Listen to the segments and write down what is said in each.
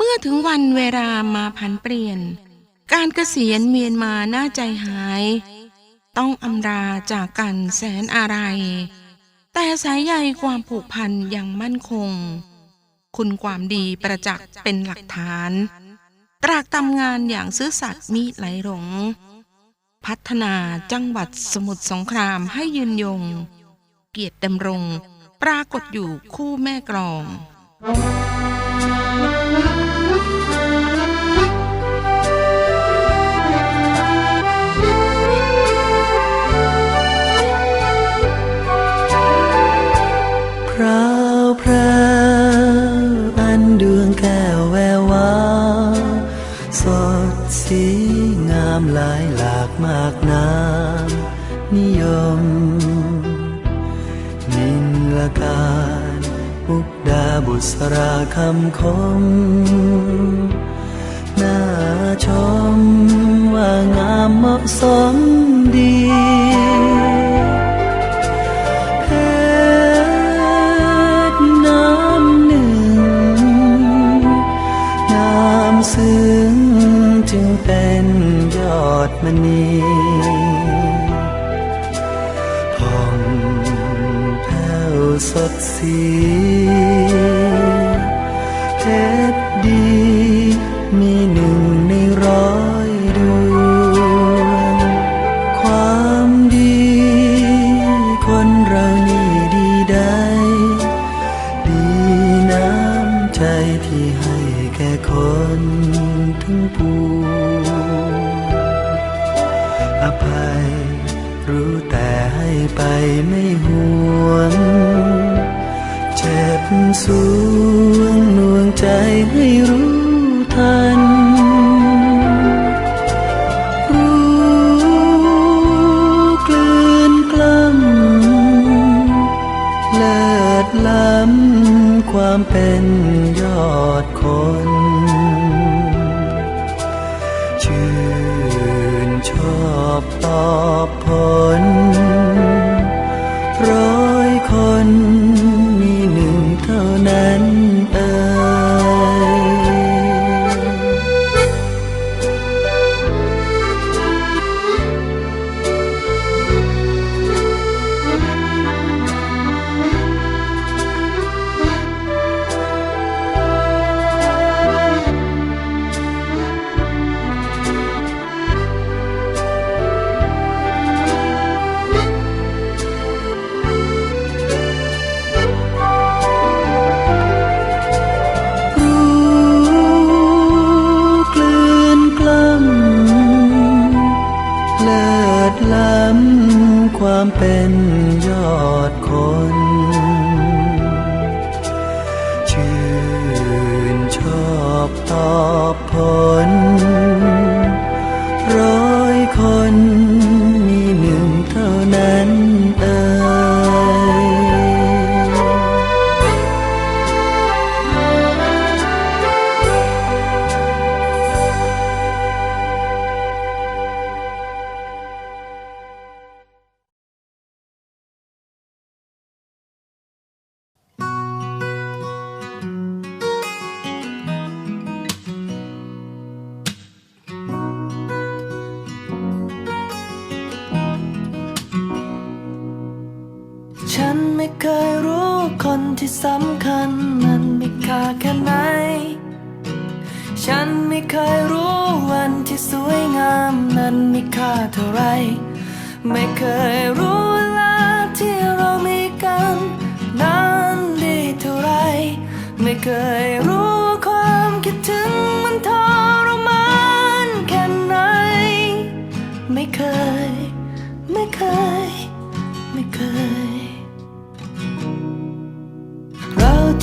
เมื่อถึงวันเวลามาผันเปลี่ยน การเกษียณเวียนมาหน้าใจหาย ต้องอำลาจากกันแสนอะไร แต่สายใยความผูกพันยังมั่นคง คุณความดีประจักษ์เป็นหลักฐาน ตรากตำงานอย่างซื่อสัตย์มิไหลหลง พัฒนาจังหวัดสมุทรสงครามให้ยืนยง เกียรติดำรง ปรากฏอยู่คู่แม่กลอง งามหลายหลากมากน้ำนิยม นินละการมุกดาบุษราคำคม น่าชมว่างามเหมาะสมดีเพชรน้ำหนึ่งงามซึ้งจึงเป็น มณีผ่องแผ้วสดสีเพชรดีมีหนึ่งในร้อยดวงความดี คนเรานี่ดีได้ ดีน้ำใจที่ให้แก่คนทั้งปวง อภัย รู้แต่ให้ไปไม่ห่วงเจ็บสวงนวงใจให้รู้ทัน รู้กลืนกล้ำเลิศล้ำความเป็นยอดคนชื่นชม อบตอบผล ลิศล้ำความเป็นยอดคน ชื่นชอบตอบผล ฉันไม่เคยรู้คนที่สำคัญนั้นมีค่าแค่ไหน ฉันไม่เคยรู้วันที่สวยงามนั้นมีค่าเท่าไร ไม่เคยรู้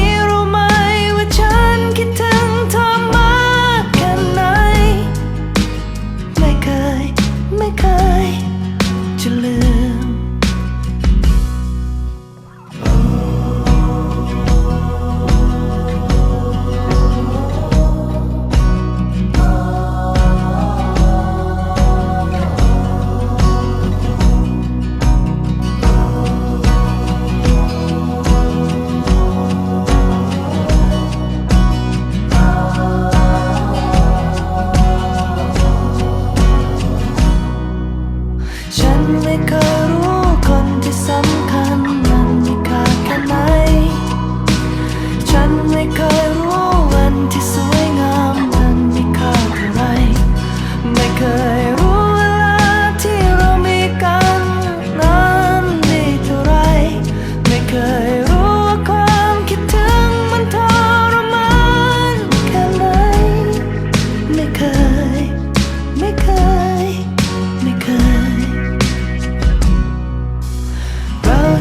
้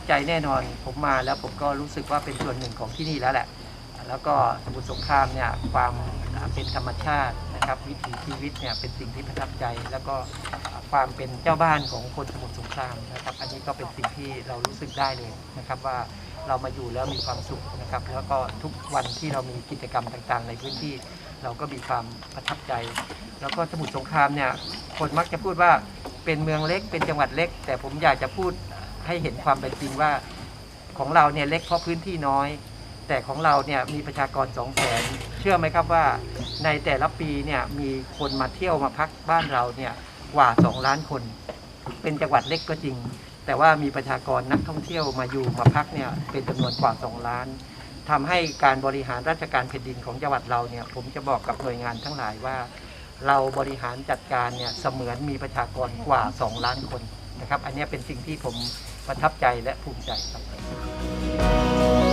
บใจแน่นอน ผมมาแล้วผมก็รู้สึกว่าเป็นส่วนหนึ่งของที่นี่แล้วแหละ แล้วก็สมุทรสงครามเนี่ยความเป็นธรรมชาตินะครับ วิถีชีวิตเนี่ยเป็นสิ่งที่ประทับใจ แล้วก็ความเป็นเจ้าบ้านของคนสมุทรสงครามนะครับ อันนี้ก็เป็นสิ่งที่เรารู้สึกได้เลยนะครับว่าเรามาอยู่แล้วมีความสุขนะครับ แล้วก็ทุกวันที่เรามีกิจกรรมต่างๆ ในพื้นที่เราก็มีความประทับใจ แล้วก็สมุทรสงครามเนี่ยคนมักจะพูดว่าเป็นเมืองเล็กเป็นจังหวัดเล็ก แต่ผมอยากจะพูด ให้เห็นความเป็นจริงว่าของเราเนี่ยเล็กเพราะพื้นที่น้อย แต่ของเราเนี่ยมีประชากร2 0 0 0 0 0เชื่อไหมครับว่าในแต่ละปีเนี่ยมีคนมาเที่ยวมาพักบ้านเราเนี่ยกว่า 2 ล้านคน เป็นจังหวัดเล็กก็จริง แต่ว่ามีประชากรนักท่องเที่ยวมาอยู่มาพักเนี่ยเป็นจำนวนกว่า 2 ล้านทำให้การบริหารราชการแผ่นดินของจังหวัดเราเนี่ยผมจะบอกกับหน่วยงานทั้งหลายว่า เราบริหารจัดการเนี่ยเสมือนมีประชากรกว่า 2 ล้านคนนะครับ อันนี้เป็นสิ่งที่ผม ประทับใจและภูมิใจครับ